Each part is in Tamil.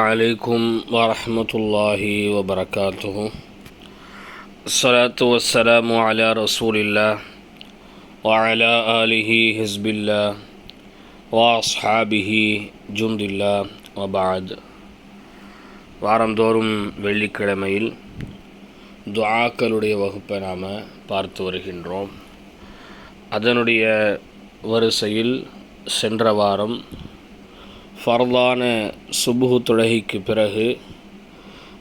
عليكم ورحمة الله وبركاته الصلاة والسلام على رسول الله وعلى آله حزب الله وأصحابه جند الله وبعد வாரந்தோறும் வெள்ளிக்கிழமையில் துஆக்களுடைய வகுப்பை நாம் பார்த்து வருகின்றோம் அதனுடைய வரிசையில் சென்ற வாரம் ஃபர்லான சுபுகு தொழுகைக்கு பிறகு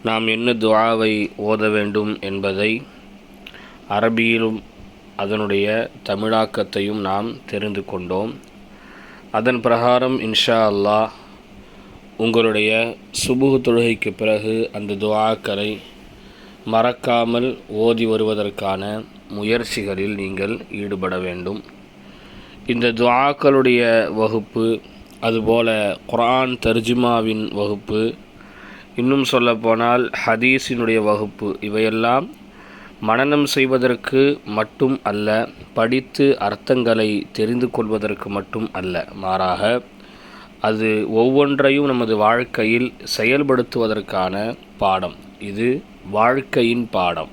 நாம் என்ன துவாவை ஓத வேண்டும் என்பதை அரபியிலும் அதனுடைய தமிழாக்கத்தையும் நாம் தெரிந்து கொண்டோம். அதன் பிரகாரம் இன்ஷா அல்லாஹ் உங்களுடைய சுபுகு தொழுகைக்கு பிறகு அந்த துவாக்களை மறக்காமல் ஓதி வருவதற்கான முயற்சிகளில் நீங்கள் ஈடுபட வேண்டும். இந்த துவாக்களுடைய வகுப்பு அதுபோல குரான் தர்ஜுமாவின் வகுப்பு இன்னும் சொல்லப்போனால் ஹதீஸினுடைய வகுப்பு. இவையெல்லாம் மனநம் செய்வதற்கு மட்டும் அல்ல படித்து அர்த்தங்களை தெரிந்து கொள்வதற்கு மட்டும் அல்ல. மாறாக அது ஒவ்வொன்றையும் நமது வாழ்க்கையில் செயல்படுத்துவதற்கான பாடம். இது வாழ்க்கையின் பாடம்.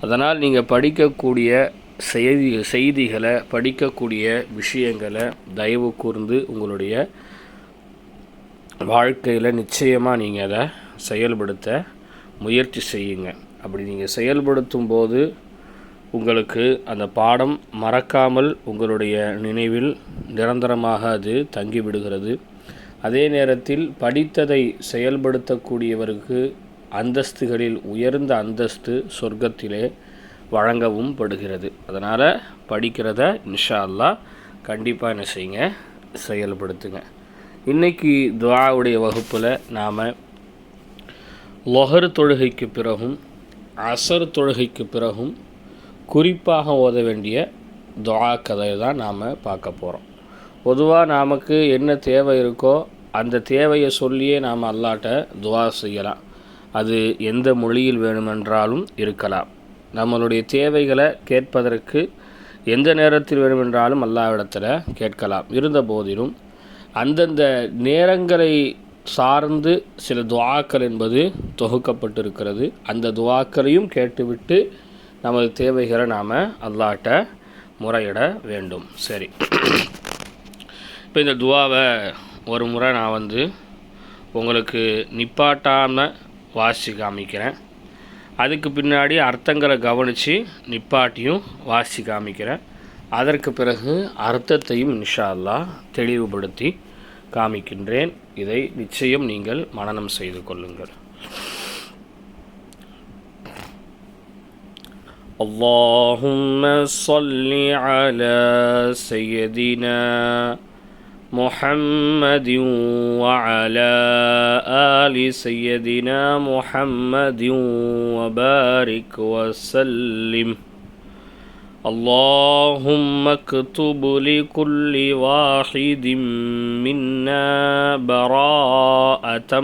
அதனால் நீங்கள் படிக்கக்கூடிய செய்தி செய்திகளை படிக்கக்கூடிய விஷயங்களை தயவு கூர்ந்து உங்களுடைய வாழ்க்கையில் நிச்சயமாக நீங்கள் அதை செயல்படுத்த முயற்சி செய்யுங்க. அப்படி நீங்கள் செயல்படுத்தும் போது உங்களுக்கு அந்த பாடம் மறக்காமல் உங்களுடைய நினைவில் நிரந்தரமாக அது தங்கிவிடுகிறது. அதே நேரத்தில் படித்ததை செயல்படுத்தக்கூடியவருக்கு அந்தஸ்துகளில் உயர்ந்த அந்தஸ்து சொர்க்கத்திலே வழங்கவும் படுகிறது. அதனால் படிக்கிறத இன்ஷா அல்லா கண்டிப்பாக என்ன செய்யுங்க? செயல்படுத்துங்க. இன்றைக்கி துவாவுடைய வகுப்பில் நாம் லொஹர் தொழுகைக்கு பிறகும் அசர் தொழுகைக்கு பிறகும் குறிப்பாக ஓத வேண்டிய துவா கதையை தான் நாம் பார்க்க போகிறோம் பொதுவாக நமக்கு என்ன தேவை இருக்கோ அந்த தேவையை சொல்லியே நாம் அல்லாட்ட துவா செய்யலாம். அது எந்த மொழியில் வேணுமென்றாலும் இருக்கலாம். நம்மளுடைய தேவைகளை கேட்பதற்கு எந்த நேரத்தில் வேண்டுமென்றாலும் அல்லாவிடத்தில் கேட்கலாம். இருந்த போதிலும் அந்தந்த நேரங்களை சார்ந்து சில துவாக்கள் என்பது தொகுக்கப்பட்டிருக்கிறது. அந்த துவாக்களையும் கேட்டுவிட்டு நமது தேவைகளை நாம் அல்லாட்ட முறையிட வேண்டும். சரி. இப்போ இந்த துவாவை ஒரு முறை நான் வந்து உங்களுக்கு நிப்பாட்டாமல் வாசி காமிக்கிறேன். அதுக்கு பின்னாடி அர்த்தங்களை கவனித்து நிப்பாட்டியும் வாசி காமிக்கிறேன் அதற்கு பிறகு அர்த்தத்தையும் இன்ஷா அல்லா தெளிவுபடுத்தி காமிக்கின்றேன் இதை நிச்சயம் நீங்கள் மனனம் செய்து கொள்ளுங்கள் اللهم صل على سيدنا محمد وعلى آل سيدنا محمد وبارك وسلم. اللهم اكتب لكل واحد منا براءة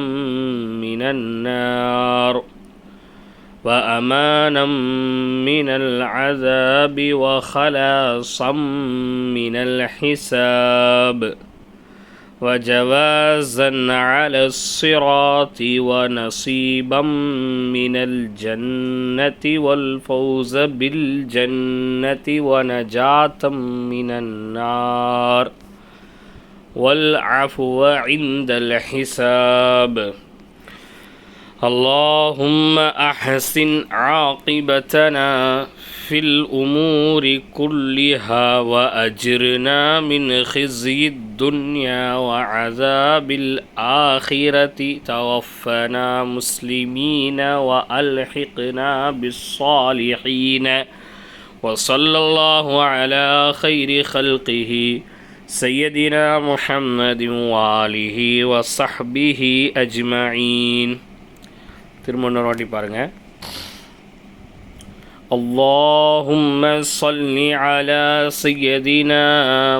من النار وأمانا من العذاب وخلاصا من الحساب. وجوازا على الصراط ونصيبا من الجنة والفوز بالجنة ونجاة من النار. والعفو عند الحساب. اللهم أحسن عاقبتنا في الأمور كلها وأجرنا من خزي الدنيا وعذاب الآخرة. توفنا مسلمين وألحقنا بالصالحين. وصلى الله على خير خلقه سيدنا محمد وآله وصحبه أجمعين. திரும்ப இன்னொரு வாட்டி பாருங்கள் اللهم صل على سيدنا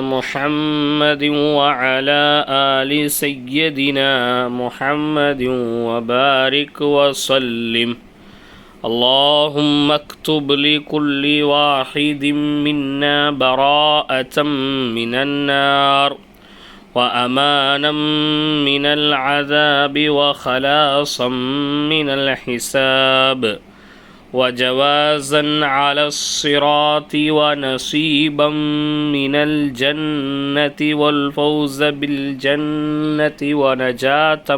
محمد وعلى آل سيدنا محمد وبارك وسلم اللهم اكتب لكل واحد منا براءة من النار وأمانا من العذاب وخلاصا من الحساب وجوازا على الصراط ونصيبا من الجنة والفوز بالجنة ونجاة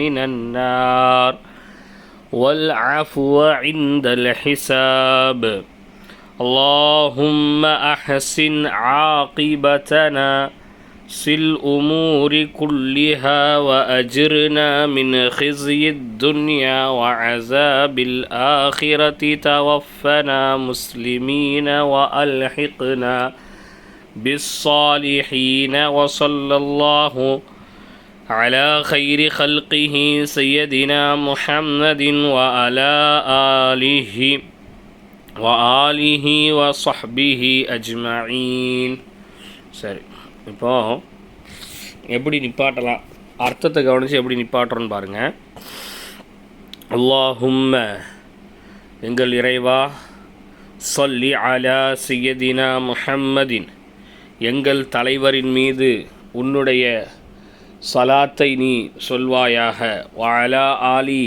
من النار والعفو عند الحساب اللهم أحسن عاقبتنا في الأمور كلها وأجرنا من خزي الدنيا وعذاب الآخرة. توفنا مسلمين وألحقنا بالصالحين. وصلى الله على خير خلقه سيدنا محمد وعلى آله وآله وصحبه أجمعين. சரி இப்போ எப்படி நிப்பாட்டலாம்? அர்த்தத்தை கவனித்து எப்படி நிப்பாட்டுறோன்னு பாருங்கள் அல்லாஹும்ம எங்கள் இறைவா சொல்லி அலா சியதினா முஹம்மதின் எங்கள் தலைவரின் மீது உன்னுடைய சலாத்தை நீ சொல்வாயாக. வாலா ஆலி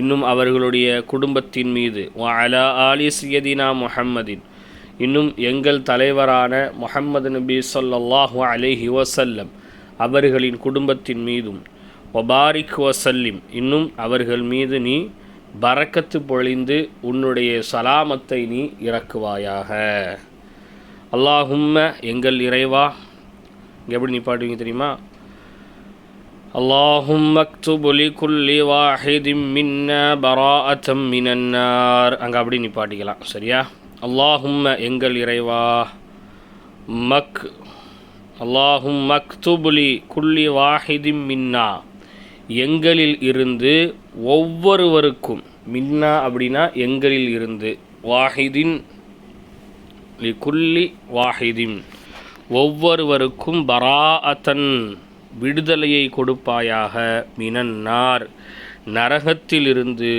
இன்னும் அவர்களுடைய குடும்பத்தின் மீது. வாலா ஆலி சியதினா முஹம்மதின் இன்னும் எங்கள் தலைவரான முஹம்மது நபி சொல்லல்லாஹு அலைஹி வசல்லம் அவர்களின் குடும்பத்தின் மீதும் ஒபாரிக் வசல்லிம் இன்னும் அவர்கள் மீது நீ பறக்கத்து பொழிந்து உன்னுடைய சலாமத்தை நீ இறக்குவாயாக அல்லாஹும்ம எங்கள் இறைவா இங்கே எப்படி நீ பாடுவீங்க தெரியுமா اللهم اكتب لكل واحد منا براءة من النار அங்கே அப்படி நீ பாட்டிக்கலாம் சரியா அல்லாஹும்ம எங்கள் இறைவா மக் அல்லாஹும் மக்துபுலி குள்ளி வாஹிதிம் மின்னா எங்களில் இருந்து ஒவ்வொருவருக்கும் மின்னா அப்படின்னா எங்களில் இருந்து வாஹிதின் லி குல்லி வாஹிதின் ஒவ்வொருவருக்கும் பராஅத்தன் விடுதலையை கொடுப்பாயாக மினன்னார் நரகத்திலிருந்து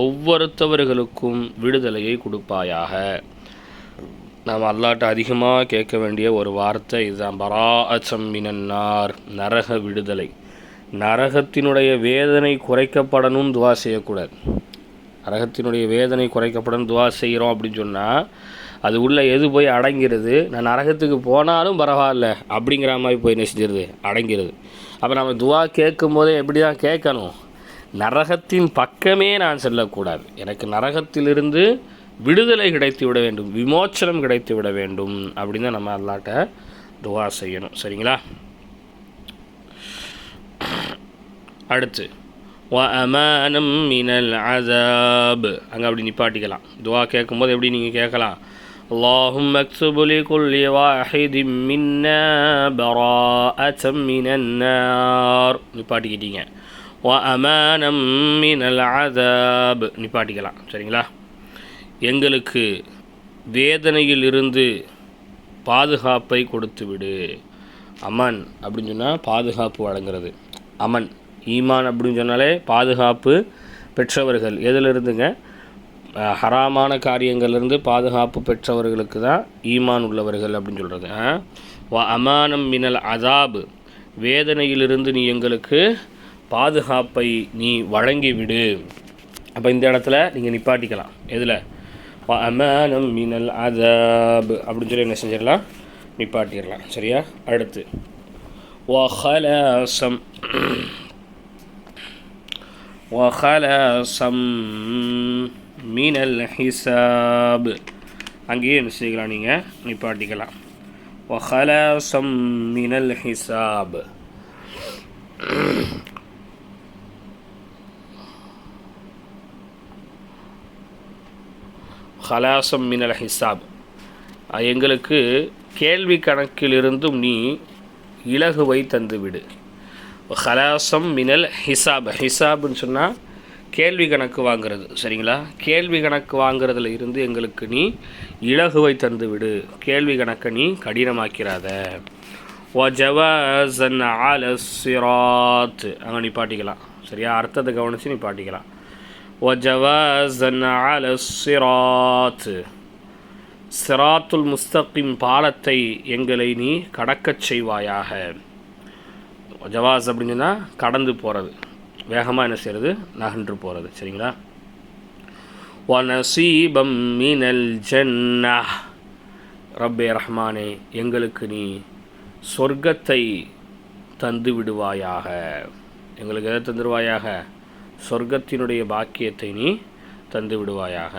ஒவ்வொருத்தவர்களுக்கும் விடுதலையை கொடுப்பாயாக. நாம் அல்லாட்ட அதிகமாக கேட்க வேண்டிய ஒரு வார்த்தை இதுதான். பரா அச்சம் மினன்னார் நரக விடுதலை. நரகத்தினுடைய வேதனை குறைக்கப்படணும் துவா செய்யக்கூடாது. நரகத்தினுடைய வேதனை குறைக்கப்படணும் துவா செய்கிறோம் அப்படின்னு சொன்னால் அது உள்ளே எது போய் அடங்கிறது? நான் நரகத்துக்கு போனாலும் பரவாயில்ல அப்படிங்கிற மாதிரி போய் நெசிஞ்சிருது அடங்கிறது. அப்போ நம்ம துவா கேட்கும் போதே எப்படி தான் கேட்கணும்? நரகத்தின் பக்கமே நான் செல்லக்கூடாது எனக்கு நரகத்திலிருந்து விடுதலை கிடைத்து விட வேண்டும் விமோச்சனம் கிடைத்து விட வேண்டும் அப்படின்னு தான் நம்ம அல்லாட்ட துவா செய்யணும் சரிங்களா அடுத்து வ அமானம் மினல் அதாப் அங்கே அப்படி நிப்பாட்டிக்கலாம் துவா கேட்கும்போது எப்படி நீங்கள் கேட்கலாம் اللهم اكتب لكل واحد منا براءة من النار நிப்பாட்டிக்கிட்டீங்க வ அமானம் மினல் அதாப் நிப்பாட்டிக்கலாம். சரிங்களா? எங்களுக்கு வேதனையில் இருந்து பாதுகாப்பை கொடுத்து விடு. அமன் அப்படின்னு சொன்னால் பாதுகாப்பு வழங்குறது. அமன் ஈமான் அப்படின்னு சொன்னாலே பாதுகாப்பு பெற்றவர்கள். எதிலிருந்துங்க ஹராமான காரியங்கள்லேருந்து பாதுகாப்பு பெற்றவர்களுக்கு தான் ஈமான் உள்ளவர்கள் அப்படின்னு சொல்கிறது வ அமானம் மினல் அதாபு வேதனையிலிருந்து நீ எங்களுக்கு பாதுகாப்பை நீ வழங்கிவிடு. அப்போ இந்த இடத்துல நீங்கள் நிப்பாட்டிக்கலாம். எதில்? அமானம் மினல் அதப். அப்படின்னு சொல்லி என்ன செஞ்சிடலாம்? நிப்பாட்டிடலாம். சரியா? அடுத்து. வஹலாசம். வஹலாசம் மீனல் ஹிசாப். அங்கேயும் என்ன செய்யலாம் நீங்கள் நிப்பாட்டிக்கலாம். வஹலாசம் மினல் ஹிசாப். ஹலாசம் மினல் ஹிசாப். எங்களுக்கு கேள்வி கணக்கிலிருந்தும் நீ இலகுவை தந்துவிடு. ஹலாசம் மினல் ஹிசாப். ஹிசாப்னு சொன்னால் கேள்வி கணக்கு வாங்கிறது சரிங்களா? கேள்வி கணக்கு வாங்குறதுல இருந்து எங்களுக்கு நீ இலகுவை தந்துவிடு. கேள்வி கணக்கை நீ கடினமாக்கிறாத. ஒஜவசன் ஆல சிராத் அங்கே நீ பாட்டிக்கலாம் சரியா? அர்த்தத்தை கவனித்து நீ பாட்டிக்கலாம். வஜவசன் ஆல சிராத் சிராத்துல் முஸ்தகிம் பாலத்தை எங்களை நீ கடக்கச் செய்வாயாக. ஜவாஸ் அப்படின்னு சொன்னால் கடந்து போகிறது வேகமாக என்ன செய்கிறது நகன்று போகிறது சரிங்களா? வனசீபம் மீனல் ஜன்னா ரப்பே ரஹ்மானே எங்களுக்கு நீ சொர்க்கத்தை தந்து விடுவாயாக எங்களுக்கு எதை தந்துடுவாயாக சொர்க்கத்தினுடைய பாக்கியத்தை நீ தந்து விடுவாயாக.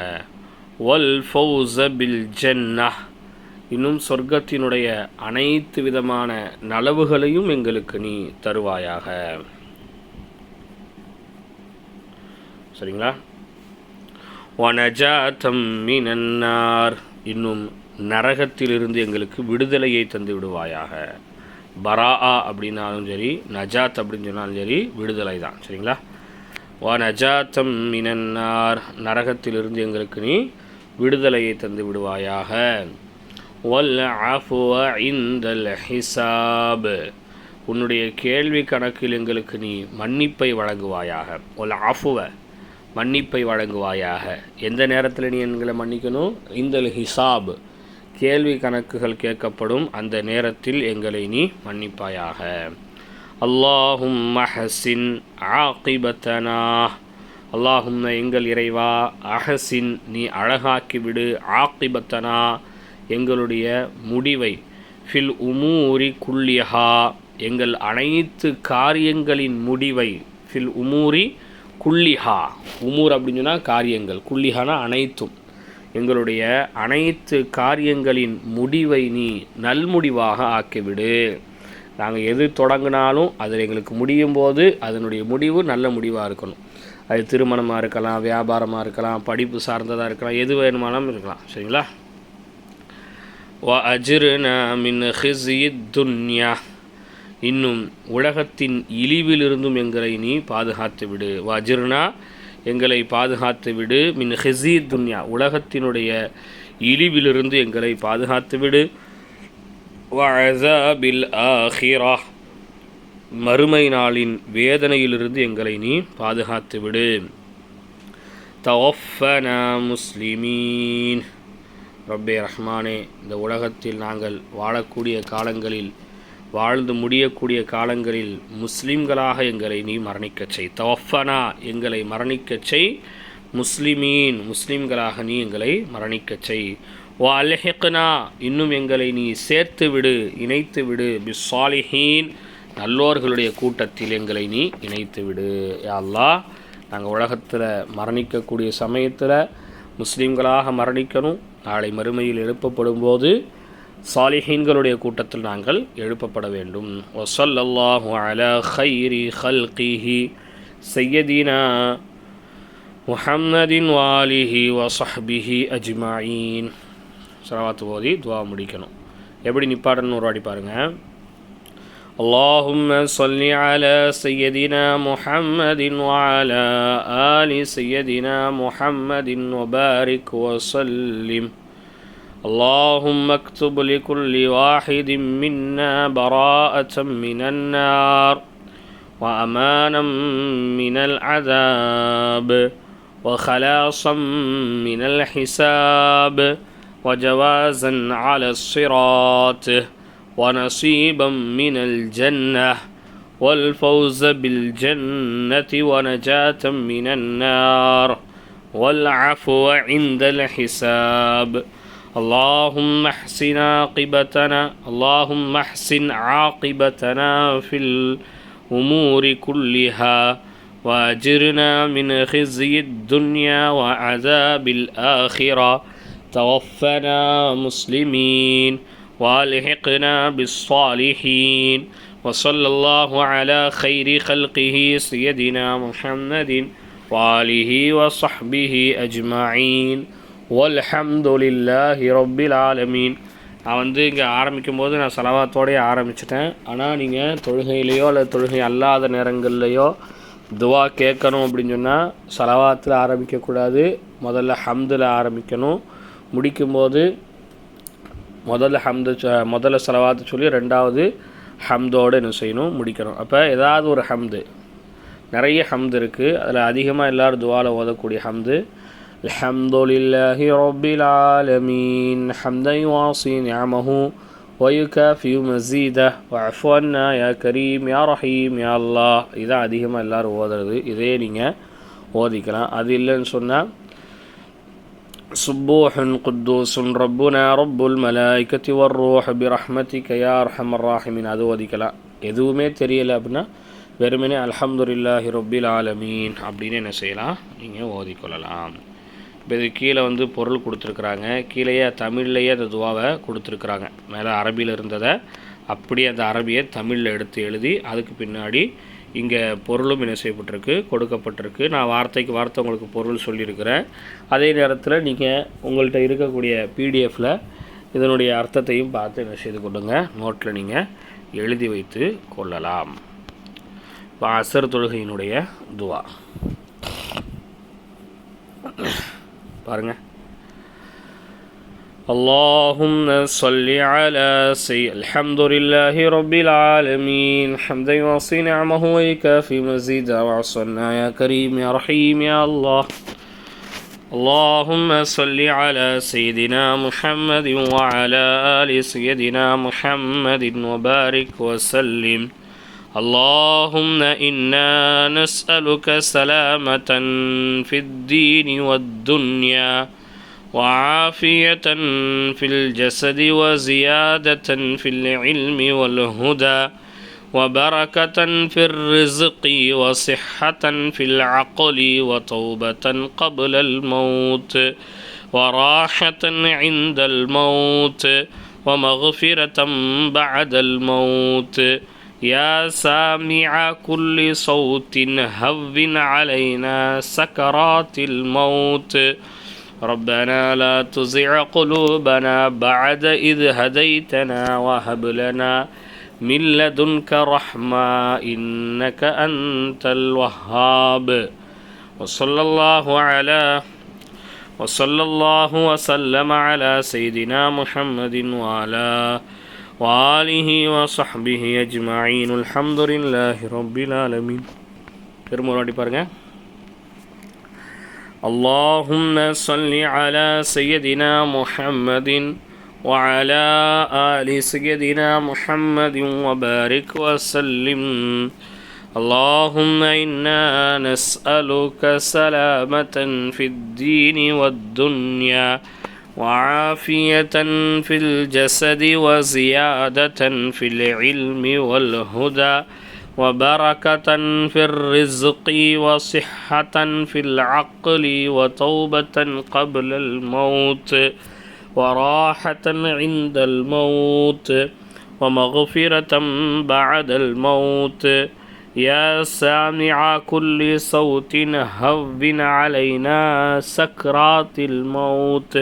வல் ஃபௌஸ பில் ஜன்னா இன்னும் சொர்க்கத்தினுடைய அனைத்து விதமான நலவுகளையும் எங்களுக்கு நீ தருவாயாக. சரிங்களா? வனஜாத்தம் மீனன்னார். இன்னும் நரகத்திலிருந்து எங்களுக்கு விடுதலையை தந்து விடுவாயாக. பராஆ அப்படின்னாலும் சரி நஜாத் அப்படின்னு சொன்னாலும் சரி விடுதலை தான் சரிங்களா? வா மினன்னார். நரகத்திலிருந்து எங்களுக்கு நீ விடுதலையை தந்து விடுவாயாக. வல் ஆஃபுவ இந்தல் ஹிசாப். உன்னுடைய கேள்வி கணக்கில் எங்களுக்கு நீ மன்னிப்பை வழங்குவாயாக. ஒல் ஆஃபுவ மன்னிப்பை வழங்குவாயாக. எந்த நேரத்தில் நீ எங்களை மன்னிக்கணும்? இந்தல் ஹிசாப். கேள்வி கணக்குகள் கேட்கப்படும் அந்த நேரத்தில் எங்களை நீ மன்னிப்பாயாக. அல்லாஹும் மஹசின் ஆகிபத்தனா அல்லாஹும் எங்கள் இறைவா அஹசின் நீ அழகாக்கி விடு ஆக்கிபத்தனா எங்களுடைய முடிவை ஃபில் உமூரி குல்லியஹா எங்கள் அனைத்து காரியங்களின் முடிவை ஃபில் உமூரி குல்லிஹா உமூர் அப்படின்னு சொன்னால் காரியங்கள் குல்லிஹானா அனைத்தும் எங்களுடைய அனைத்து காரியங்களின் முடிவை நீ நல்முடிவாக ஆக்கிவிடு நாங்கள் எது தொடங்கினாலும் அதில் எங்களுக்கு முடியும் போது அதனுடைய முடிவு நல்ல முடிவாக இருக்கணும். அது திருமணமாக இருக்கலாம் வியாபாரமாக இருக்கலாம் படிப்பு சார்ந்ததாக இருக்கலாம் எது வேணுமானாலும் இருக்கலாம். சரிங்களா? வ மின் ஹிஸ்யி துன்யா. இன்னும் உலகத்தின் இழிவிலிருந்தும் எங்களை நீ பாதுகாத்து விடு. வஜிர்னா எங்களை பாதுகாத்து விடு. மின் ஹெசி துன்யா. உலகத்தினுடைய இழிவிலிருந்து எங்களை பாதுகாத்து விடு. வஅஸாபில் ஆஹிரா மறுமை நாளின் வேதனையிலிருந்து எங்களை நீ பாதுகாத்து விடு தவஃபனா முஸ்லிமீன். ரப்பே ரஹ்மானே இந்த உலகத்தில் நாங்கள் வாழக்கூடிய காலங்களில் வாழ்ந்து முடியக்கூடிய காலங்களில் முஸ்லிம்களாக எங்களை நீ மரணிக்கச் செய். தவஃபனா எங்களை மரணிக்கச் செய். முஸ்லிமீன் முஸ்லிம்களாக நீ எங்களை மரணிக்கச் செய். ஓ அல்ஹிக்னா இன்னும் எங்களை நீ சேர்த்து விடு இணைத்து விடு பிஸ்ஸாலிஹீன். நல்லோர்களுடைய கூட்டத்தில் எங்களை நீ இணைத்து விடு அல்லா அல்லாஹ் நாங்கள் உலகத்தில் மரணிக்கக்கூடிய சமயத்தில் முஸ்லீம்களாக மரணிக்கணும். நாளை மறுமையில் எழுப்பப்படும் போது சாலிஹீன்களுடைய கூட்டத்தில் நாங்கள் எழுப்பப்பட வேண்டும். ஒசல்லாஹு அல ஹைரி ஹல்கிஹி செய்யதீனா முஹம்மதின் வாலிஹி வசஹ்பிஹி அஜ்மாயின் சரவாத்து ஓதி துவா முடிக்கணும் எப்படி நிப்பாடன்னு ஒரு வாடி பாருங்கள் اللهم صل على سيدنا محمد وعلى آل سيدنا محمد وبارك وسلم اللهم اكتب لكل واحد منا براءة من النار وأمانا من العذاب وخلاصا من الحساب وجوازا على الصراط ونصيبا من الجنة والفوز بالجنة ونجاة من النار والعفو عند الحساب. اللهم احسن عاقبتنا اللهم احسن عاقبتنا في الأمور كلها واجرنا من خزي الدنيا وعذاب الآخرة. توفنا مسلمين والحقنا بالصالحين وصلى الله على خير خلقه سيدنا محمد وآله وصحبه أجمعين والحمد لله رب العالمين நான் வந்து இங்கே ஆரம்பிக்கும் போது நான் செலவாத்தோடய ஆரம்பிச்சிட்டேன் ஆனால் நீங்கள் தொழுகையிலையோ அல்லது தொழுகை அல்லாத நேரங்கள்லையோ துவா கேட்கணும் அப்படின்னு சொன்னால் செலவாத்தில் ஆரம்பிக்கக்கூடாது முதல்ல ஹம்தில் ஆரம்பிக்கணும் முடிக்கும்போது முதல்ல ஹம்து சொ- முதல்ல செலவாத்து சொல்லி ரெண்டாவது ஹம்தோடு என்ன செய்யணும் முடிக்கணும் அப்போ ஏதாவது ஒரு ஹம்து நிறைய ஹம்து இருக்குது அதில் அதிகமாக எல்லோரும் துவாவில் ஓதக்கூடிய ஹம்து الحمد لله رب العالمين حمدا يواصي نعمه ويكافئ مزيده واعف عنا يا كريم يا رحيم يا الله இதான் அதிகமாக எல்லாரும் ஓதுறது இதே நீங்கள் ஓதிக்கலாம் அது இல்லைன்னு சொன்னால் سبوح قدوس ربنا رب الملائكة والروح برحمتك يا أرحم الراحمين அது ஓதிக்கலாம் எதுவுமே தெரியல அப்படின்னா வெறுமனே அல்ஹம்துலில்லாஹி ரொப்பில் ஆலமீன் அப்படின்னு என்ன செய்யலாம் நீங்கள் ஓதிக்கொள்ளலாம் இப்போ இது கீழே வந்து பொருள் கொடுத்துருக்குறாங்க கீழேயே தமிழ்லேயே அந்த துவாவை கொடுத்துருக்குறாங்க மேலே அரபியில் இருந்ததை அப்படியே அந்த அரபியை தமிழில் எடுத்து எழுதி அதுக்கு பின்னாடி இங்கே பொருளும் என்ன செய்யப்பட்டிருக்கு கொடுக்கப்பட்டிருக்கு. நான் வார்த்தைக்கு வார்த்தை உங்களுக்கு பொருள் சொல்லியிருக்கிறேன். அதே நேரத்தில் நீங்கள் உங்கள்கிட்ட இருக்கக்கூடிய பிடிஎஃப்பில் இதனுடைய அர்த்தத்தையும் பார்த்து என்ன செய்து கொள்ளுங்க. நோட்டில் நீங்கள் எழுதி வைத்து கொள்ளலாம். இப்போ அசர் தொழுகையினுடைய துவா. பாருங்கள் اللهم صل على سي الحمد لله رب العالمين. حمدا يوصي نعمه ويكافي مزيدا. وعصنا يا كريم يا رحيم يا الله. اللهم صل على سيدنا محمد وعلى آل سيدنا محمد وبارك وسلم. اللهم إنا نسألك سلامة في الدين والدنيا. وعافية في الجسد وزيادة في العلم والهدى وبركة في الرزق وصحة في العقل وتوبة قبل الموت وراحة عند الموت ومغفرة بعد الموت. يا سامع كل صوت هون علينا سكرات الموت. ربنا لا تزع قلوبنا بعد إذ هديتنا وهب لنا من لدنك رحمة إنك أنت الوهاب وصلى الله على وصلى الله وسلم على سيدنا محمد وعلى وآله وصحبه أجمعين الحمد لله رب العالمين திரும்ப பாருங்க اللهم صل على سيدنا محمد وعلى آل سيدنا محمد وبارك وسلم. اللهم إنا نسألك سلامة في الدين والدنيا وعافية في الجسد وزيادة في العلم والهدى. وبركة في الرزق وصحة في العقل وتوبة قبل الموت وراحة عند الموت ومغفرة بعد الموت. يا سامع كل صوت هون علينا سكرات الموت.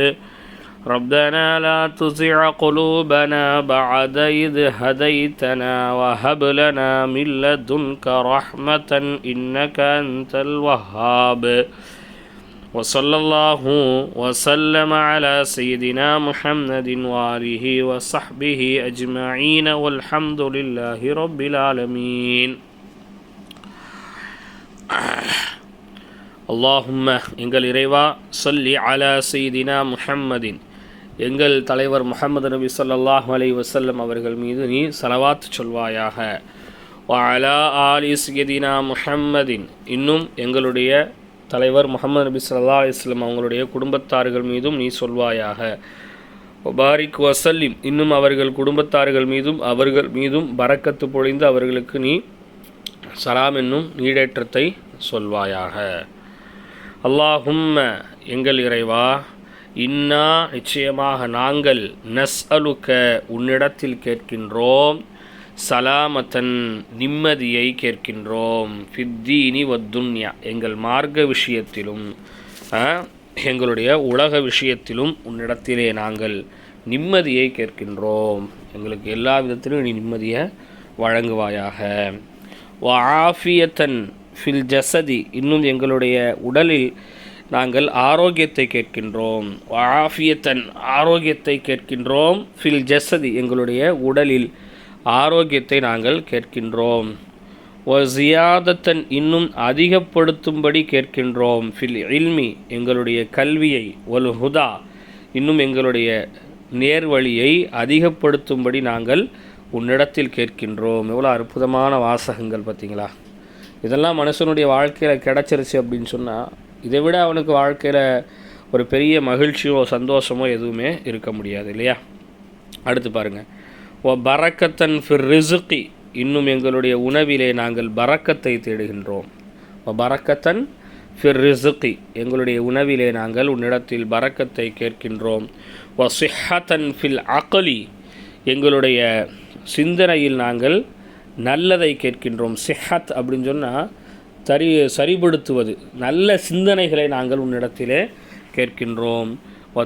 ربنا لا تزع قلوبنا بعد إذ هديتنا وهب لنا من لدنك رحمة إنك أنت الوهاب وصلى الله وسلم على سيدنا محمد وآله وصحبه أجمعين والحمد لله رب العالمين اللهم எங்கள் இறைவா சொல்லி அலா சீதினா முஹம்மதின் எங்கள் தலைவர் முஹம்மது நபி சொல்லாஹ் அலி வசல்லம் அவர்கள் மீது நீ சலவாத் சொல்வாயாக. அலா ஆலி சையதினா முஹம்மதின். இன்னும் எங்களுடைய தலைவர் முகமது நபி சொல்லா அலிஸ்லம் அவங்களுடைய குடும்பத்தார்கள் மீதும் நீ சொல்வாயாக. ஒபாரிக் வசல்லிம் இன்னும் அவர்கள் குடும்பத்தார்கள் மீதும் அவர்கள் மீதும் பறக்கத்து பொழிந்து அவர்களுக்கு நீ சலாம் என்னும் நீடேற்றத்தை சொல்வாயாக. அல்லாஹும்ம எங்கள் இறைவா இன்னா நிச்சயமாக நாங்கள் நஸ் அலுக்க உன்னிடத்தில் கேட்கின்றோம் சலாமத்தன் நிம்மதியை கேட்கின்றோம். ஃபித்தீனி வத்துன்யா எங்கள் மார்க்க விஷயத்திலும் எங்களுடைய உலக விஷயத்திலும் உன்னிடத்திலே நாங்கள் நிம்மதியை கேட்கின்றோம். எங்களுக்கு எல்லா விதத்திலும் நீ நிம்மதியை வழங்குவாயாக. வஆஃபியத்தன் ஃபில் ஜசதி இன்னும் எங்களுடைய உடலில் நாங்கள் ஆரோக்கியத்தை கேட்கின்றோம். ஆஃபியத்தன் ஆரோக்கியத்தை கேட்கின்றோம். ஃபில் ஜெசதி எங்களுடைய உடலில் ஆரோக்கியத்தை நாங்கள் கேட்கின்றோம். ஜியாதத்தன் இன்னும் அதிகப்படுத்தும்படி கேட்கின்றோம். ஃபில் இல்மி எங்களுடைய கல்வியை. ஒல் ஹுதா இன்னும் எங்களுடைய நேர்வழியை அதிகப்படுத்தும்படி நாங்கள் உன்னிடத்தில் கேட்கின்றோம். எவ்வளோ அற்புதமான வாசகங்கள் பார்த்தீங்களா? இதெல்லாம் மனுஷனுடைய வாழ்க்கையில் கிடச்சிருச்சு அப்படின்னு சொன்னால் இதை விட அவனுக்கு வாழ்க்கையில் ஒரு பெரிய மகிழ்ச்சியோ சந்தோஷமோ எதுவுமே இருக்க முடியாது இல்லையா? அடுத்து பாருங்கள் ஓ பரக்கத்தன் ஃபிர் ரிசுக்கி இன்னும் எங்களுடைய உணவிலே நாங்கள் பறக்கத்தை தேடுகின்றோம். ஓ பரக்கத்தன் ஃபிர் ரிசுக்கி எங்களுடைய உணவிலே நாங்கள் உன்னிடத்தில் பறக்கத்தை கேட்கின்றோம். ஓ சிஹத்தன் ஃபில் அகலி எங்களுடைய சிந்தனையில் நாங்கள் நல்லதை கேட்கின்றோம். சிஹத் அப்படின்னு சொன்னால் சரி சரிபடுத்துவது. நல்ல சிந்தனைகளை நாங்கள் உன்னிடத்திலே கேட்கின்றோம்.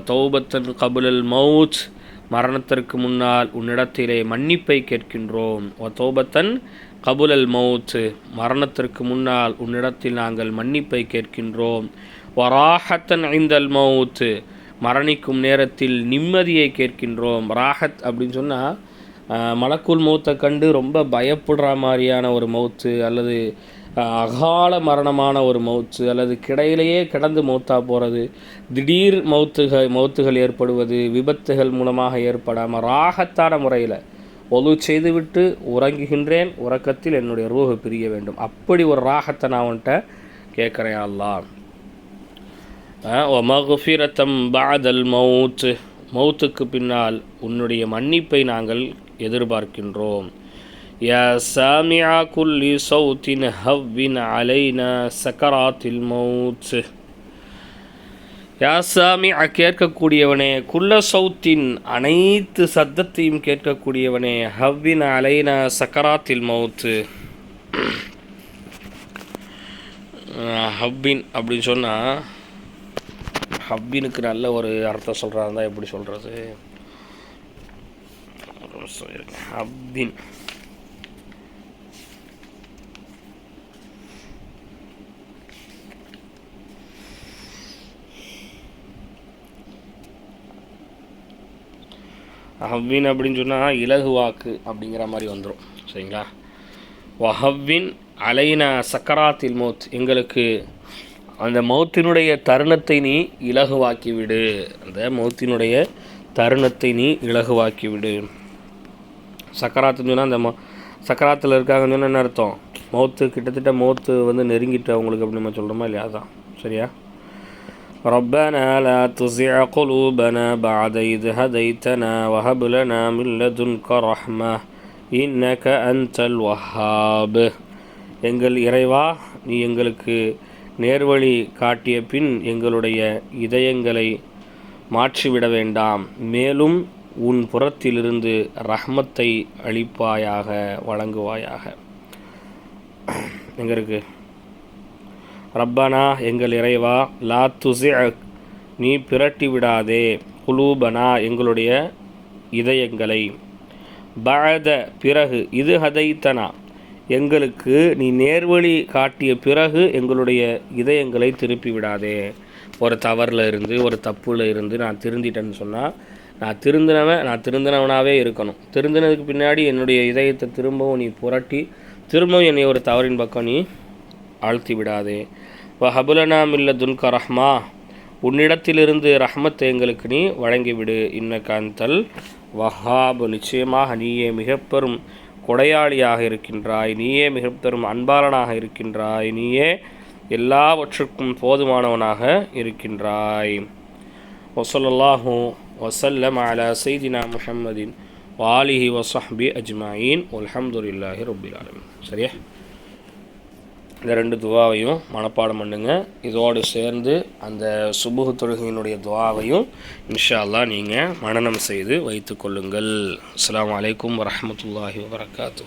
தௌபத்தன் கபுலல் மவுத் மரணத்திற்கு முன்னால் உன்னிடத்திலே மன்னிப்பை கேட்கின்றோம். ஓ தௌபத்தன் கபுலல் மவுத் மரணத்திற்கு முன்னால் உன்னிடத்தில் நாங்கள் மன்னிப்பை கேட்கின்றோம். வராஹத்தன் ஐந்தல் மவுத் மரணிக்கும் நேரத்தில் நிம்மதியை கேட்கின்றோம். ராஹத் அப்படின்னு சொன்னால் மலக்குள் மௌத்தை கண்டு ரொம்ப பயப்படுற மாதிரியான ஒரு மௌத்து அல்லது அகால மரணமான ஒரு மௌத்து அல்லது கிடையிலேயே கிடந்து மௌத்தா போகிறது திடீர் மௌத்துகள் மௌத்துகள் ஏற்படுவது விபத்துகள் மூலமாக ஏற்படாமல் ராகத்தான முறையில் ஒலு செய்துவிட்டு உறங்குகின்றேன் உறக்கத்தில் என்னுடைய ரூஹு பிரிய வேண்டும். அப்படி ஒரு ராகத்தை நான் அவன்கிட்ட கேட்குறேன் அல்லா ஒமகுஃபிரத்தம் பாதல் மவுத்து. மௌத்துக்கு பின்னால் உன்னுடைய மன்னிப்பை நாங்கள் எதிர்பார்க்கின்றோம். யா சாமியா குல்லி صوت ஹவ்வின் علينا சக்கராத்தில் الموت. யா சாமியா கேட்கக்கூடியவனே குல்ல சௌத்தின் அனைத்து சத்தத்தையும் கேட்கக்கூடியவனே ஹவ்வின் அலைனா சக்கராத்தில் மவுத்து ஹவ்வின் அப்படின்னு சொன்னால் ஹவ்வினுக்கு நல்ல ஒரு அர்த்தம் சொல்கிறாருந்தா எப்படி சொல்கிறது ஹவ்வின் ஹவ்வின் அப்படின்னு சொன்னால் இலகுவாக்கு அப்படிங்கிற மாதிரி வந்துடும் சரிங்களா? வஹவ்வின் அலைனா சக்கராத்தில் மௌத். எங்களுக்கு அந்த மௌத்தினுடைய தருணத்தை நீ இலகுவாக்கி விடு. அந்த மௌத்தினுடைய தருணத்தை நீ இலகுவாக்கி விடு. சக்கராத்துன்னு சொன்னால் அந்த ம சக்கராத்தில் இருக்காங்கன்னு சொன்னால் என்ன அர்த்தம்? மௌத்து கிட்டத்தட்ட மௌத்து வந்து நெருங்கிட்டு அவங்களுக்கு அப்படி நம்ம சொல்கிறோமா இல்லையா? அதான். சரியா? ربنا لا تزع قلوبنا بعد إذ هديتنا وهب لنا من لدنك رحمة إنك أنت الوهاب எங்கள் இறைவா நீ எங்களுக்கு நேர்வழி காட்டிய பின் எங்களுடைய இதயங்களை மாற்றிவிட வேண்டாம் மேலும் உன் புறத்திலிருந்து ரஹ்மத்தை அளிப்பாயாக வழங்குவாயாக எங்கே இருக்கு ரப்பனா எங்கள் இறைவா லா துசி நீ பிரட்டி விடாதே குலூபனா எங்களுடைய இதயங்களை. பழத பிறகு இது ஹதைத்தனா எங்களுக்கு நீ நேர்வழி காட்டிய பிறகு எங்களுடைய இதயங்களை திருப்பி விடாதே. ஒரு தவறில் இருந்து ஒரு தப்பில் இருந்து நான் திருந்திட்டேன்னு சொன்னால் நான் திருந்தினவன் நான் திருந்தினவனாகவே இருக்கணும். திருந்தினதுக்கு பின்னாடி என்னுடைய இதயத்தை திரும்பவும் நீ புரட்டி திரும்பவும் என்னை ஒரு தவறின் பக்கம் நீ ஆழ்த்தி விடாதே வஹபுலனா மில்ல துல்க ரஹ்மா. உன்னிடத்திலிருந்து ரஹ்மத்தை எங்களுக்கு நீ வழங்கிவிடு. இன்ன காந்தல் வஹாபு நிச்சயமாக நீயே மிகப்பெரும் கொடையாளியாக இருக்கின்றாய். நீயே மிகப்பெரும் பெரும் அன்பாளனாக இருக்கின்றாய். நீயே எல்லாவற்றுக்கும் போதுமானவனாக இருக்கின்றாய். வசல்லாஹூ வசல்லம் மால செய்தினா முஹம்மதின் வாலிஹி வசஹபி அஜ்மாயின். அல்ஹம்துலில்லாஹி ரபில் ஆலமின். சரியா? இந்த ரெண்டு துவாவையும் மனப்பாடம் பண்ணுங்க. இதோடு சேர்ந்து அந்த சுபுகு தொழுகையினுடைய துவாவையும் இன்ஷா அல்லா நீங்கள் மனனம் செய்து வைத்து கொள்ளுங்கள். அஸ்ஸலாமு வலைக்கம் வரமத்துல்லாஹி வரகாத்து